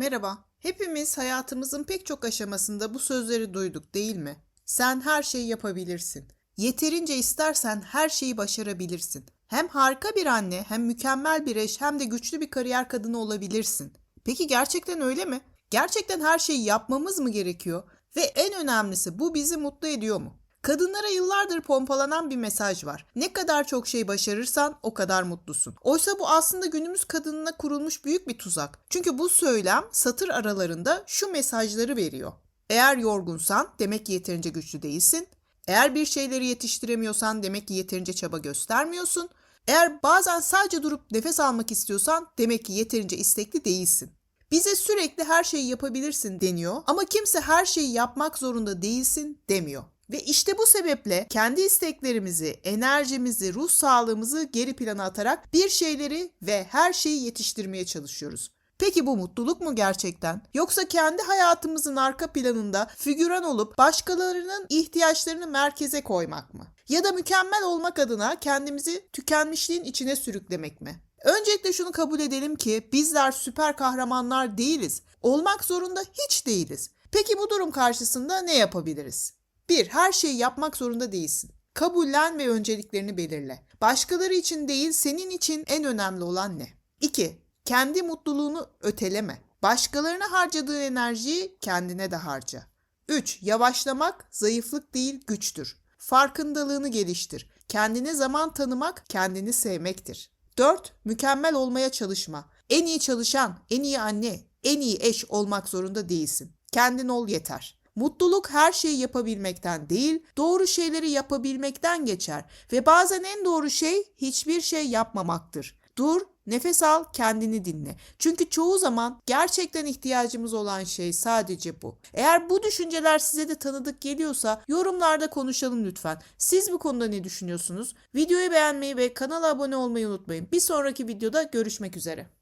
Merhaba. Hepimiz hayatımızın pek çok aşamasında bu sözleri duyduk değil mi? Sen her şeyi yapabilirsin. Yeterince istersen her şeyi başarabilirsin. Hem harika bir anne, hem mükemmel bir eş, hem de güçlü bir kariyer kadını olabilirsin. Peki gerçekten öyle mi? Gerçekten her şeyi yapmamız mı gerekiyor? Ve en önemlisi bu bizi mutlu ediyor mu? Kadınlara yıllardır pompalanan bir mesaj var. Ne kadar çok şey başarırsan o kadar mutlusun. Oysa bu aslında günümüz kadınına kurulmuş büyük bir tuzak. Çünkü bu söylem satır aralarında şu mesajları veriyor. Eğer yorgunsan demek ki yeterince güçlü değilsin. Eğer bir şeyleri yetiştiremiyorsan demek ki yeterince çaba göstermiyorsun. Eğer bazen sadece durup nefes almak istiyorsan demek ki yeterince istekli değilsin. Bize sürekli her şeyi yapabilirsin deniyor ama kimse her şeyi yapmak zorunda değilsin demiyor. Ve işte bu sebeple kendi isteklerimizi, enerjimizi, ruh sağlığımızı geri plana atarak bir şeyleri ve her şeyi yetiştirmeye çalışıyoruz. Peki bu mutluluk mu gerçekten? Yoksa kendi hayatımızın arka planında figüran olup başkalarının ihtiyaçlarını merkeze koymak mı? Ya da mükemmel olmak adına kendimizi tükenmişliğin içine sürüklemek mi? Öncelikle şunu kabul edelim ki bizler süper kahramanlar değiliz. Olmak zorunda hiç değiliz. Peki bu durum karşısında ne yapabiliriz? 1. Her şeyi yapmak zorunda değilsin. Kabullen ve önceliklerini belirle. Başkaları için değil, senin için en önemli olan ne? 2. Kendi mutluluğunu öteleme. Başkalarına harcadığın enerjiyi kendine de harca. 3. Yavaşlamak zayıflık değil güçtür. Farkındalığını geliştir. Kendine zaman tanımak kendini sevmektir. 4. Mükemmel olmaya çalışma. En iyi çalışan, en iyi anne, en iyi eş olmak zorunda değilsin. Kendin ol yeter. Mutluluk her şeyi yapabilmekten değil, doğru şeyleri yapabilmekten geçer ve bazen en doğru şey hiçbir şey yapmamaktır. Dur, nefes al, kendini dinle. Çünkü çoğu zaman gerçekten ihtiyacımız olan şey sadece bu. Eğer bu düşünceler size de tanıdık geliyorsa yorumlarda konuşalım lütfen. Siz bu konuda ne düşünüyorsunuz? Videoyu beğenmeyi ve kanala abone olmayı unutmayın. Bir sonraki videoda görüşmek üzere.